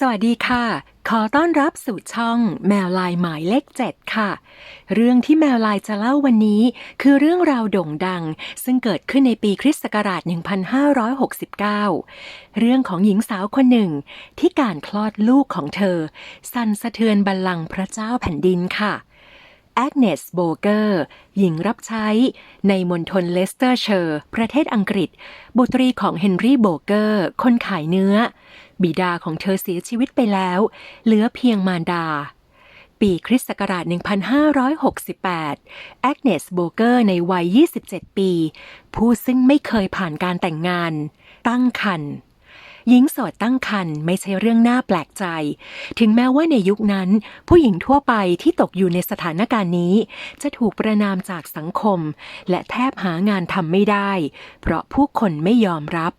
สวัสดีค่ะ ขอต้อนรับสู่ช่องแมวลายหมายเลขเจ็ดค่ะ เรื่องที่แมวลายจะเล่าวันนี้ คือเรื่องราวโด่งดัง ซึ่งเกิดขึ้นในปีคริสต์ศักราช 1569 เรื่องของหญิงสาวคนหนึ่ง ที่การคลอดลูกของเธอ สั่นสะเทือนบัลลังก์พระเจ้าแผ่นดินค่ะแอกเนสโบเกอร์ หญิงรับใช้ ในมณฑลเลสเตอร์เชอร์ ประเทศอังกฤษ บุตรีของเฮนรี่โบเกอร์ คนขายเนื้อ บิดาของเธอเสียชีวิตไปแล้ว เหลือเพียงมารดา ปีคริสต์ศักราช 1568 แอกเนสโบเกอร์ในวัย 27 ปี ผู้ซึ่งไม่เคยผ่านการแต่งงาน ตั้งครรภ์หญิงโสดตั้งครรภ์ไม่ใช่เรื่องน่าแปลกใจ ถึงแม้ว่าในยุคนั้น ผู้หญิงทั่วไปที่ตกอยู่ในสถานการณ์นี้ จะถูกประนามจากสังคม และแทบหางานทำไม่ได้ เพราะผู้คนไม่ยอมรับ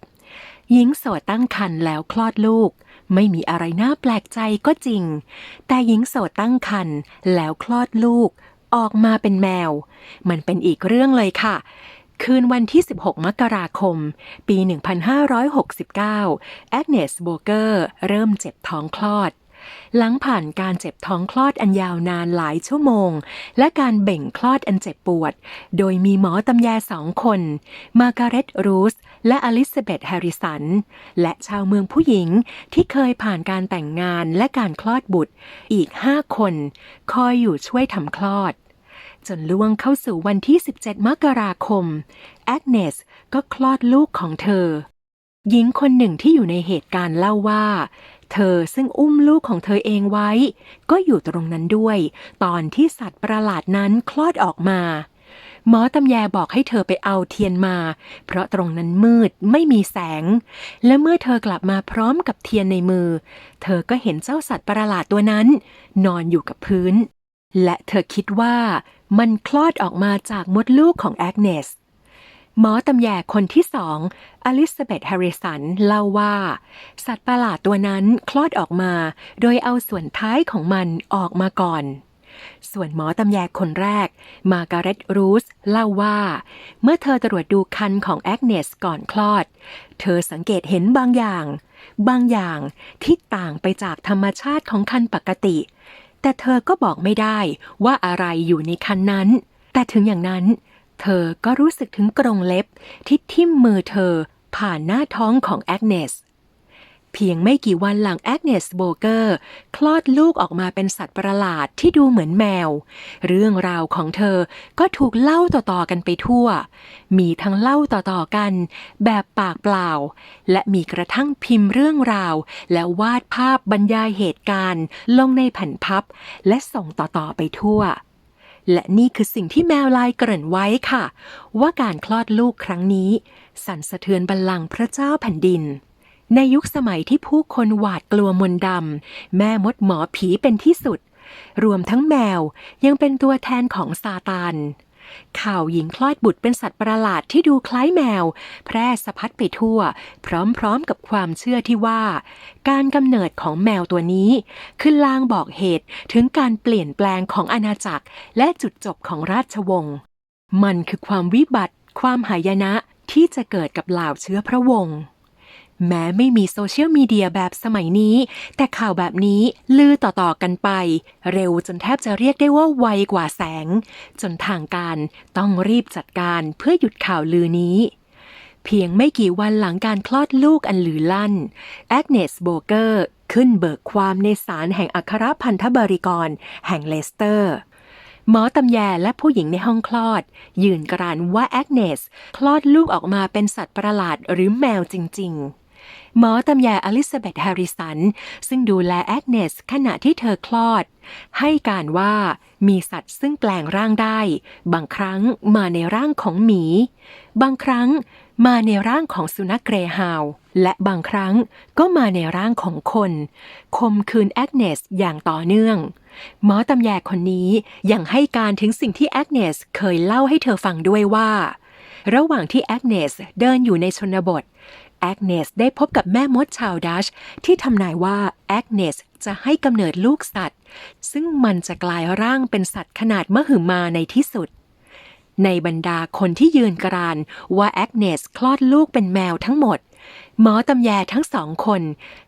หญิงโสดตั้งครรภ์แล้วคลอดลูก ไม่มีอะไรน่าแปลกใจก็จริง แต่หญิงโสดตั้งครรภ์แล้วคลอดลูก ออกมาเป็นแมว มันเป็นอีกเรื่องเลยค่ะคืนวันที่ 16 มกราคม ปี 1569 แอกเนสโบเกอร์ เริ่มเจ็บท้องคลอด หลังผ่านการเจ็บท้องคลอดอันยาวนานหลายชั่วโมง และการเบ่งคลอดอันเจ็บปวด โดยมีหมอตำแยสองคน มาการเร็ตรูสและอลิซาเบธแฮริสัน และชาวเมืองผู้หญิงที่เคยผ่านการแต่งงานและการคลอดบุตรอีกห้าคน คอยอยู่ช่วยทำคลอด จนล่วงเข้าสู่วันที่ 17 มกราคม แอกเนสก็คลอดลูกของเธอหญิงคนหนึ่งที่อยู่ในเหตุการณ์เล่าว่า เธอซึ่งอุ้มลูกของเธอเองไว้ ก็อยู่ตรงนั้นด้วย ตอนที่สัตว์ประหลาดนั้นคลอดออกมา หมอตำแยบอกให้เธอไปเอาเทียนมา เพราะตรงนั้นมืดไม่มีแสง และเมื่อเธอกลับมาพร้อมกับเทียนในมือ เธอก็เห็นเจ้าสัตว์ประหลาดตัวนั้น นอนอยู่กับพื้น และเธอคิดว่ามันคลอดออกมาจากมดลูกของแอกเนส หมอตำแยคนที่สองอลิซาเบธแฮริสันเล่าว่า สัตว์ประหลาดตัวนั้นคลอดออกมา โดยเอาส่วนท้ายของมันออกมาก่อน ส่วนหมอตำแยคนแรก มาการเร็ตรูสเล่าว่า เมื่อเธอตรวจดูคันของแอกเนสก่อนคลอด เธอสังเกตเห็นบางอย่าง บางอย่างที่ต่างไปจากธรรมชาติของคันปกติ แต่เธอก็บอกไม่ได้ว่าอะไรอยู่ในคันนั้นแต่ถึงอย่างนั้น เธอก็รู้สึกถึงกรงเล็บที่ทิ่มมือเธอผ่านหน้าท้องของแอกเนส เพียงไม่กี่วันหลังแอกเนสโบเกอร์ คลอดลูกออกมาเป็นสัตว์ประหลาดที่ดูเหมือนแมว เรื่องราวของเธอก็ถูกเล่าต่อๆกันไปทั่ว มีทั้งเล่าต่อๆกัน แบบปากเปล่า และมีกระทั่งพิมพ์เรื่องราว และวาดภาพบรรยายเหตุการณ์ ลงในแผ่นพับ และส่งต่อๆไปทั่ว และนี่คือสิ่งที่แมวลายเกริ่นไว้ค่ะ ว่าการคลอดลูกครั้งนี้ สั่นสะเทือนบัลลังก์พระเจ้าแผ่นดิน ในยุคสมัยที่ผู้คนหวาดกลัวมนต์ดำแม่มดหมอผีเป็นที่สุด รวมทั้งแมวยังเป็นตัวแทนของซาตาน ข่าวหญิงคลอดบุตรเป็นสัตว์ประหลาดที่ดูคล้ายแมว แพร่สะพัดไปทั่ว พร้อมๆกับความเชื่อที่ว่า การกำเนิดของแมวตัวนี้คือลางบอกเหตุถึงการเปลี่ยนแปลงของอาณาจักร และจุดจบของราชวงศ์มันคือความวิบัติ ความหายนะที่จะเกิดกับเหล่าเชื้อพระวงศ์ แม้ไม่มีโซเชียลมีเดียแบบสมัยนี้ แต่ข่าวแบบนี้ลือต่อๆกันไป เร็วจนแทบจะเรียกได้ว่าไวกว่าแสง จนทางการต้องรีบจัดการเพื่อหยุดข่าวลือนี้ เพียงไม่กี่วันหลังการคลอดลูกอันลือลั่นแอกเนสโบเกอร์ขึ้นเบิกความในศาลแห่งอัครพันธบริกร แห่งเลสเตอร์หมอตำแยและผู้หญิงในห้องคลอด ยืนกรานว่าแอกเนส คลอดลูกออกมาเป็นสัตว์ประหลาดหรือแมวจริง ๆ หมอตำแยอลิซาเบธแฮริสัน ซึ่งดูแลแอกเนสขณะที่เธอคลอด ให้การว่ามีสัตว์ซึ่งแปลงร่างได้ บางครั้งมาในร่างของหมี บางครั้งมาในร่างของสุนัขเกรฮาวด์และบางครั้งก็มาในร่างของคน คมคืนแอกเนสอย่างต่อเนื่อง หมอตำแยคนนี้ยังให้การถึงสิ่งที่แอกเนสเคยเล่าให้เธอฟังด้วยว่า ระหว่างที่แอกเนสเดินอยู่ในชนบท แอกเนสได้พบกับแม่มดชาวดัชที่ทำนายว่าแอกเนสจะให้กำเนิดลูกสัตว์ ซึ่งมันจะกลายร่างเป็นสัตว์ขนาดมหึมาในที่สุด ในบรรดาคนที่ยืนกรานว่าแอกเนสคลอดลูกเป็นแมวทั้งหมด หมอตำแยทั้งสองคน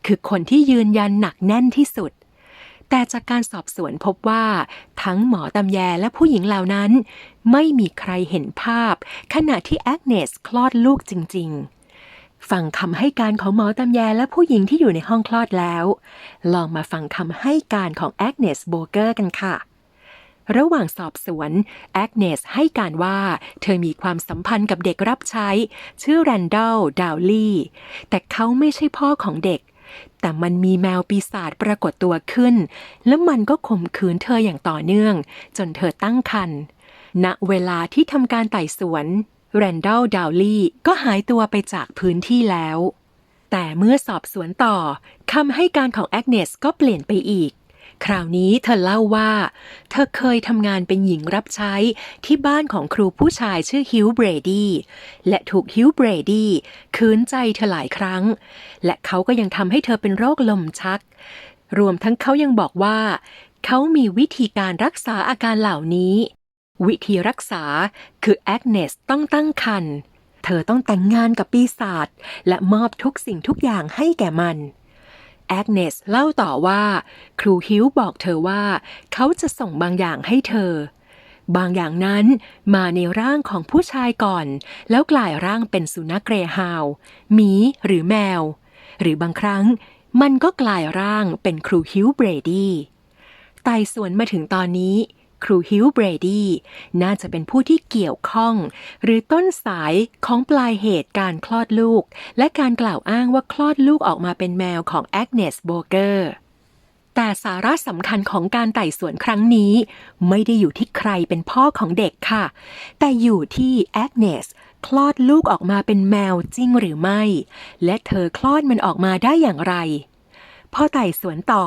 คือคนที่ยืนยันหนักแน่นที่สุด แต่จากการสอบสวนพบว่า ทั้งหมอตำแยและผู้หญิงเหล่านั้น ไม่มีใครเห็นภาพ ขณะที่แอกเนสคลอดลูกจริง ๆ ฟังคำให้การของหมอตำแยและผู้หญิงที่อยู่ในห้องคลอดแล้ว ลองมาฟังคำให้การของแอกเนสโบเกอร์กันค่ะ ระหว่างสอบสวนแอกเนสให้การว่าเธอมีความสัมพันธ์กับเด็กรับใช้ ชื่อแรนดอลดาวลีแต่เขาไม่ใช่พ่อของเด็ก แต่มันมีแมวปีศาจปรากฏตัวขึ้น แล้วมันก็ข่มขืนเธออย่างต่อเนื่อง จนเธอตั้งครรภ์ณเวลาที่ทำการไต่สวน แรนดอลดาวลีก็หายตัวไปจากพื้นที่แล้ว แต่เมื่อสอบสวนต่อคำให้การของแอกเนสก็เปลี่ยนไปอีก คราวนี้เธอเล่าว่า เธอเคยทำงานเป็นหญิงรับใช้ที่บ้านของครูผู้ชายชื่อฮิวเบรดี้และถูกฮิวเบรดี้คืนใจเธอหลายครั้ง และเขาก็ยังทำให้เธอเป็นโรคลมชัก รวมทั้งเขายังบอกว่าเขามีวิธีการรักษาอาการเหล่านี้ วิธีรักษาคือแอกเนสต้องตั้งครรภ์เธอต้องแต่งงานกับปีศาจและมอบทุกสิ่งทุกอย่างให้แก่มันแอกเนสเล่าต่อว่า ครูฮิวบอกเธอว่า เขาจะส่งบางอย่างให้เธอ บางอย่างนั้นมาในร่างของผู้ชายก่อน แล้วกลายร่างเป็นสุนัขเกรย์ฮาวด์หมีหรือแมว หรือบางครั้งมันก็กลายร่างเป็นครูฮิวเบรดี้ไต่สวนมาถึงตอนนี้ ครูฮิวเบรดี้น่าจะเป็นผู้ที่เกี่ยวข้อง หรือต้นสายของปลายเหตุการคลอดลูก และการกล่าวอ้างว่าคลอดลูกออกมาเป็นแมวของแอกเนสโบเกอร์แต่สาระสำคัญของการไต่สวนครั้งนี้ ไม่ได้อยู่ที่ใครเป็นพ่อของเด็กค่ะ แต่อยู่ที่แอกเนสคลอดลูกออกมาเป็นแมวจริงหรือไม่ และเธอคลอดมันออกมาได้อย่างไรพอไต่สวนต่อ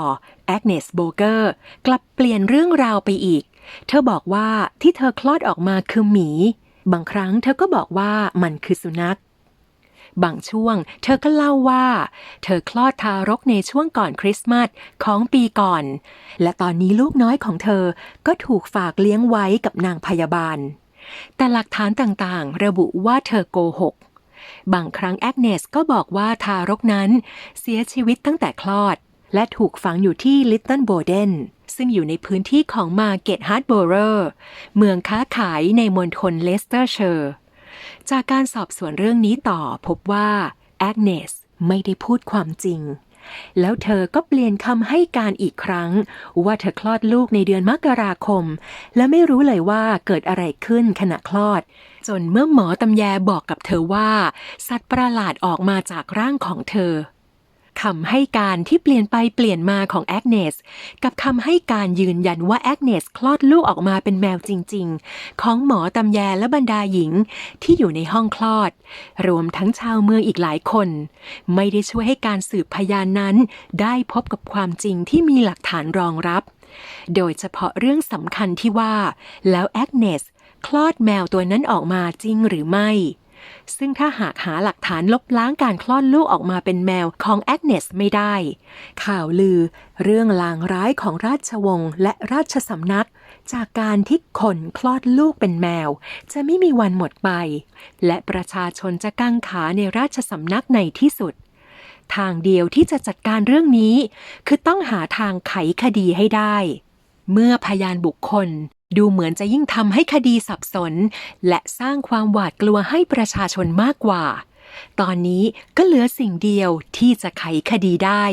แอกเนสโบเกอร์กลับเปลี่ยนเรื่องราวไปอีก เธอบอกว่าที่เธอคลอดออกมาคือหมี บางครั้งเธอก็บอกว่ามันคือสุนัข บางช่วง เธอก็เล่าว่า เธอคลอดทารกในช่วงก่อนคริสต์มาสของปีก่อน และตอนนี้ลูกน้อยของเธอก็ถูกฝากเลี้ยงไว้กับนางพยาบาล แต่หลักฐานต่างๆ ระบุว่าเธอโกหก บางครั้งแอกเนสก็บอกว่าทารกนั้นเสียชีวิตตั้งแต่คลอด และถูกฝังอยู่ที่ลิตเติ้ลโบเดนซึ่งอยู่ในพื้นที่ของมาเก็ตฮาร์ดโบเรอร์เมืองค้าขายในมณฑลเลสเตอร์เชอร์ จากการสอบสวนเรื่องนี้ต่อพบว่าแอกเนสไม่ได้พูดความจริง แล้วเธอก็เปลี่ยนคำให้การอีกครั้ง ว่าเธอคลอดลูกในเดือนมกราคม และไม่รู้เลยว่าเกิดอะไรขึ้นขณะคลอด จนเมื่อหมอตำแยบอกกับเธอว่า สัตว์ประหลาดออกมาจากร่างของเธอ คำให้การที่เปลี่ยนไปเปลี่ยนมาของแอกเนสกับคำให้การยืนยันว่าแอกเนสคลอดลูกออกมาเป็นแมวจริง ๆ ของหมอตำแยและบรรดาหญิงที่อยู่ในห้องคลอด รวมทั้งชาวเมืองอีกหลายคน ไม่ได้ช่วยให้การสืบพยานนั้น ได้พบกับความจริงที่มีหลักฐานรองรับ โดยเฉพาะเรื่องสำคัญที่ว่า แล้วแอกเนสคลอดแมวตัวนั้นออกมาจริงหรือไม่ ซึ่งถ้าหากหาหลักฐานลบล้างการคลอดลูกออกมาเป็นแมวของแอกเนสไม่ได้ ข่าวลือเรื่องลางร้ายของราชวงศ์และราชสำนัก จากการที่คนคลอดลูกเป็นแมว จะไม่มีวันหมดไป และประชาชนจะกังขาในราชสำนักในที่สุด ทางเดียวที่จะจัดการเรื่องนี้ คือต้องหาทางไขคดีให้ได้ เมื่อพยานบุคคล ดูเหมือนจะยิ่งทำให้คดีสับสน และสร้างความหวาดกลัวให้ประชาชนมากกว่า ตอนนี้ก็เหลือสิ่งเดียวที่จะไขคดีได้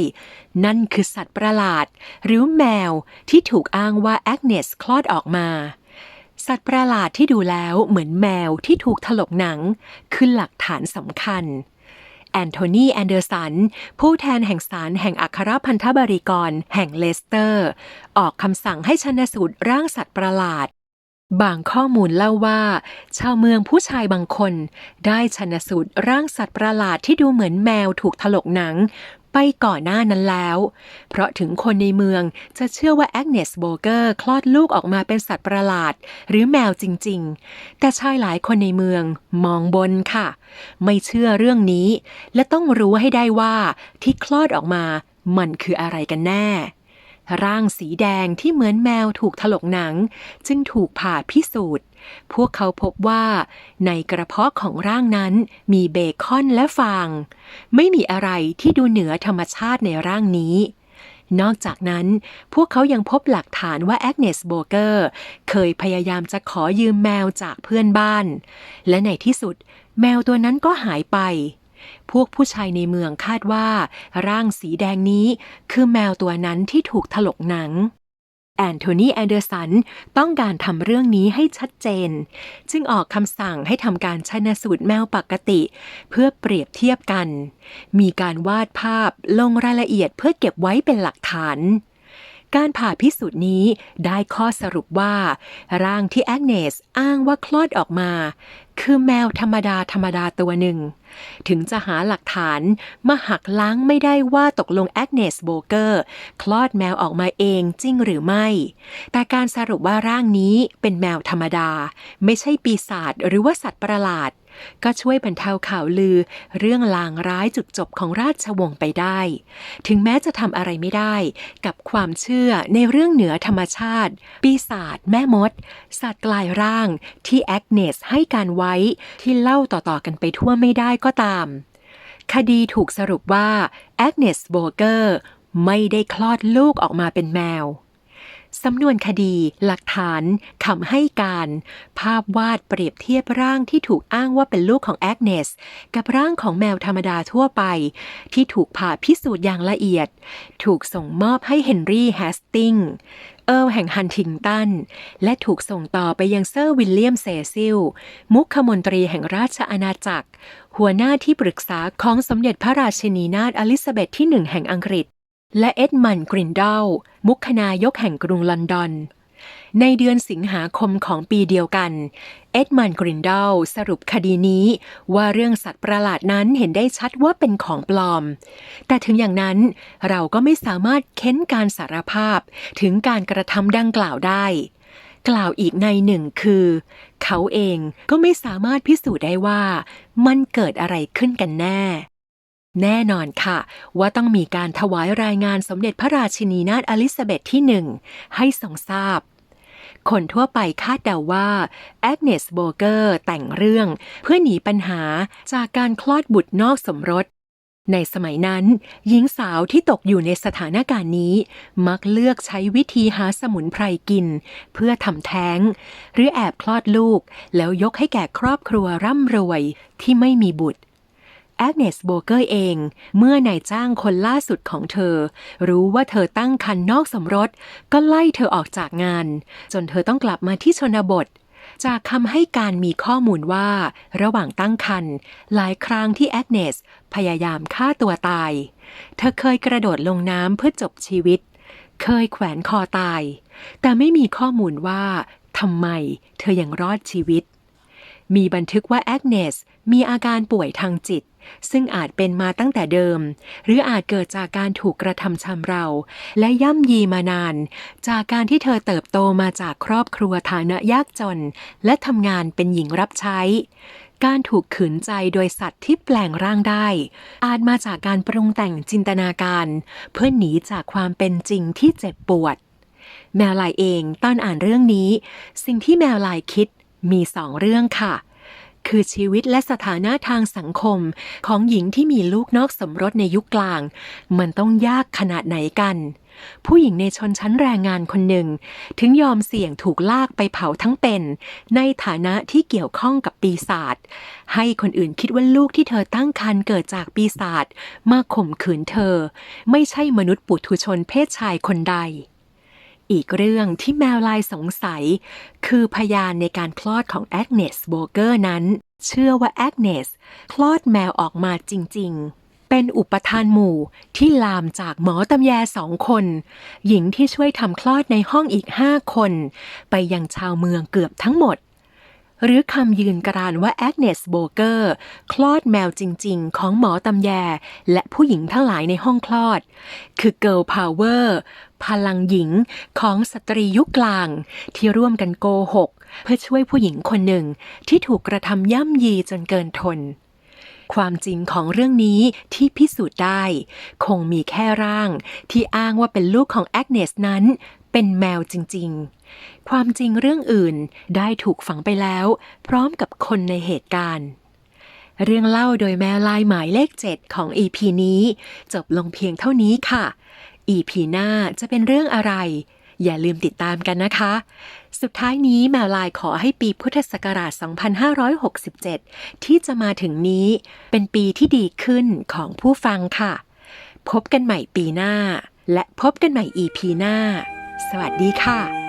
นั่นคือสัตว์ประหลาด หรือแมวที่ถูกอ้างว่าแอกเนสคลอดออกมาสัตว์ประหลาดที่ดูแล้วเหมือนแมวที่ถูกถลกหนัง คือหลักฐานสำคัญ แอนโทนีแอนเดอร์สัน ผู้แทนแห่งศาลแห่งอัครพันธบริกร แห่งเลสเตอร์ ออกคำสั่งให้ชนสูตรร่างสัตว์ประหลาด บางข้อมูลเล่าว่า ชาวเมืองผู้ชายบางคน ได้ชนสูตรร่างสัตว์ประหลาดที่ดูเหมือนแมวถูกถลกหนัง ไปก่อนหน้านั้นแล้ว เพราะถึงคนในเมืองจะเชื่อว่าแอกเนสโบเกอร์คลอดลูกออกมาเป็นสัตว์ประหลาด หรือแมวจริง ๆ แต่ชายหลายคนในเมืองมองบนค่ะ ไม่เชื่อเรื่องนี้ และต้องรู้ให้ได้ว่าที่คลอดออกมามันคืออะไรกันแน่ ร่างสีแดงที่เหมือนแมวถูกถลกหนัง จึงถูกผ่าพิสูจน์ พวกเขาพบว่า ในกระเพาะของร่างนั้นมีเบคอนและฟาง ไม่มีอะไรที่ดูเหนือธรรมชาติในร่างนี้นอกจากนั้น พวกเขายังพบหลักฐานว่าแอกเนสโบเกอร์เคยพยายามจะขอยืมแมวจากเพื่อนบ้าน และในที่สุด แมวตัวนั้นก็หายไป พวกผู้ชายในเมืองคาดว่า ร่างสีแดงนี้คือแมวตัวนั้นที่ถูกถลกหนังแอนโทนีแอนเดอร์สันต้องการทำเรื่องนี้ให้ชัดเจน จึงออกคำสั่งให้ทำการชันสูตรแมวปกติ เพื่อเปรียบเทียบกัน มีการวาดภาพลงรายละเอียดเพื่อเก็บไว้เป็นหลักฐาน การผ่าพิสูจน์นี้ได้ข้อสรุปว่า ร่างที่แอกเนสอ้างว่าคลอดออกมา คือแมวธรรมดาธรรมดาตัวหนึ่ง ถึงจะหาหลักฐานมาหักล้างไม่ได้ว่าตกลงแอกเนสโบเกอร์ คลอดแมวออกมาเองจริงหรือไม่ แต่การสรุปว่าร่างนี้เป็นแมวธรรมดา ไม่ใช่ปีศาจหรือว่าสัตว์ประหลาด ก็ช่วยบรรเทาข่าวลือ เรื่องลางร้ายจุดจบของราชวงศ์ไปได้ ถึงแม้จะทำอะไรไม่ได้ กับความเชื่อในเรื่องเหนือธรรมชาติ ปีศาจแม่มด สัตว์กลายร่างที่แอกเนสให้การไว้ที่เล่าต่อๆกันไปทั่วไม่ได้ก็ตาม คดีถูกสรุปว่าแอกเนสโบเกอร์ไม่ได้คลอดลูกออกมาเป็นแมว สำนวนคดี หลักฐานคำให้การ ภาพวาดเปรียบเทียบร่างที่ถูกอ้างว่าเป็นลูกของแอกเนส กับร่างของแมวธรรมดาทั่วไป ที่ถูกผ่าพิสูจน์อย่างละเอียด ถูกส่งมอบให้เฮนรี่แฮสติงเอิร์ลแห่งฮันทิงตัน และถูกส่งต่อไปยังเซอร์วิลเลียมเซซิล มุขมนตรีแห่งราชอาณาจักร หัวหน้าที่ปรึกษาของสมเด็จพระราชินีนาถอลิซาเบธที่หนึ่งแห่งอังกฤษ และเอ็ดมันกรินเดลมุขนายกแห่งกรุงลอนดอน ในเดือนสิงหาคมของปีเดียวกัน เอ็ดมันกรินเดลสรุปคดีนี้ว่าเรื่องสัตว์ประหลาดนั้นเห็นได้ชัดว่าเป็นของปลอม แต่ถึงอย่างนั้นเราก็ไม่สามารถเค้นการสารภาพถึงการกระทำดังกล่าวได้ กล่าวอีกในหนึ่งคือ เขาเองก็ไม่สามารถพิสูจน์ได้ว่ามันเกิดอะไรขึ้นกันแน่ แน่นอนค่ะ ว่าต้องมีการถวายรายงานสมเด็จพระราชินีนาถอลิซาเบธที่หนึ่งให้ทรงทราบ คนทั่วไปคาดเดาว่าแอกเนสโบเกอร์แต่งเรื่องเพื่อหนีปัญหาจากการคลอดบุตรนอกสมรส ในสมัยนั้น หญิงสาวที่ตกอยู่ในสถานการณ์นี้ มักเลือกใช้วิธีหาสมุนไพรกิน เพื่อทำแท้ง หรือแอบคลอดลูก แล้วยกให้แก่ครอบครัวร่ำรวยที่ไม่มีบุตร แอกเนสโบเกอร์เอง เมื่อนายจ้างคนล่าสุดของเธอ รู้ว่าเธอตั้งครรภ์นอกสมรส ก็ไล่เธอออกจากงาน จนเธอต้องกลับมาที่ชนบท จากคำให้การมีข้อมูลว่า ระหว่างตั้งครรภ์หลายครั้งที่แอกเนสพยายามฆ่าตัวตาย เธอเคยกระโดดลงน้ำเพื่อจบชีวิต เคยแขวนคอตาย แต่ไม่มีข้อมูลว่าทำไมเธอยังรอดชีวิต มีบันทึกว่าแอกเนสมีอาการป่วยทางจิต ซึ่งอาจเป็นมาตั้งแต่เดิม หรืออาจเกิดจากการถูกกระทำชำเรา และย่ำยีมานาน จากการที่เธอเติบโตมาจากครอบครัวฐานะยากจน และทำงานเป็นหญิงรับใช้ การถูกขืนใจโดยสัตว์ที่แปลงร่างได้ อาจมาจากการปรุงแต่งจินตนาการ เพื่อหนีจากความเป็นจริงที่เจ็บปวดแมวลายเองตอนอ่านเรื่องนี้ สิ่งที่แมวลายคิด มีสองเรื่องค่ะ คือชีวิตและสถานะทางสังคมของหญิงที่มีลูกนอกสมรสในยุคกลาง มันต้องยากขนาดไหนกัน ผู้หญิงในชนชั้นแรงงานคนหนึ่ง ถึงยอมเสี่ยงถูกลากไปเผาทั้งเป็น ในฐานะที่เกี่ยวข้องกับปีศาจให้คนอื่นคิดว่าลูกที่เธอตั้งครรภ์เกิดจากปีศาจมาข่มขืนเธอ ไม่ใช่มนุษย์ปุถุชนเพศชายคนใด อีกเรื่องที่แมวลายสงสัย คือพยานในการคลอดของแอกเนสโบเกอร์นั้น เชื่อว่าแอกเนสคลอดแมวออกมาจริง ๆเป็นอุปทานหมู่ที่ลามจากหมอตำแยสองคน หญิงที่ช่วยทำคลอดในห้องอีกห้าคน ไปยังชาวเมืองเกือบทั้งหมด หรือคำยืนกรานว่าแอกเนสโบเกอร์คลอดแมวจริง ๆ ของหมอตำแย และผู้หญิงทั้งหลายในห้องคลอด คือ Girl Power พลังหญิงของสตรียุคกลาง ที่ร่วมกันโกหก เพื่อช่วยผู้หญิงคนหนึ่งที่ถูกกระทำย่ำยีจนเกินทน ความจริงของเรื่องนี้ที่พิสูจน์ได้ คงมีแค่ร่างที่อ้างว่าเป็นลูกของแอกเนสนั้นเป็นแมวจริง ๆ ความจริงเรื่องอื่นได้ถูกฝังไปแล้ว พร้อมกับคนในเหตุการณ์ เรื่องเล่าโดยแมวลายหมายเลข 7 ของ EP นี้ จบลงเพียงเท่านี้ค่ะ EP หน้าจะเป็นเรื่องอะไร อย่าลืมติดตามกันนะคะ สุดท้ายนี้แมวลายขอให้ปีพุทธศักราช 2567 ที่จะมาถึงนี้เป็นปีที่ดีขึ้นของผู้ฟังค่ะ พบกันใหม่ปีหน้า และพบกันใหม่ EP หน้า สวัสดีค่ะ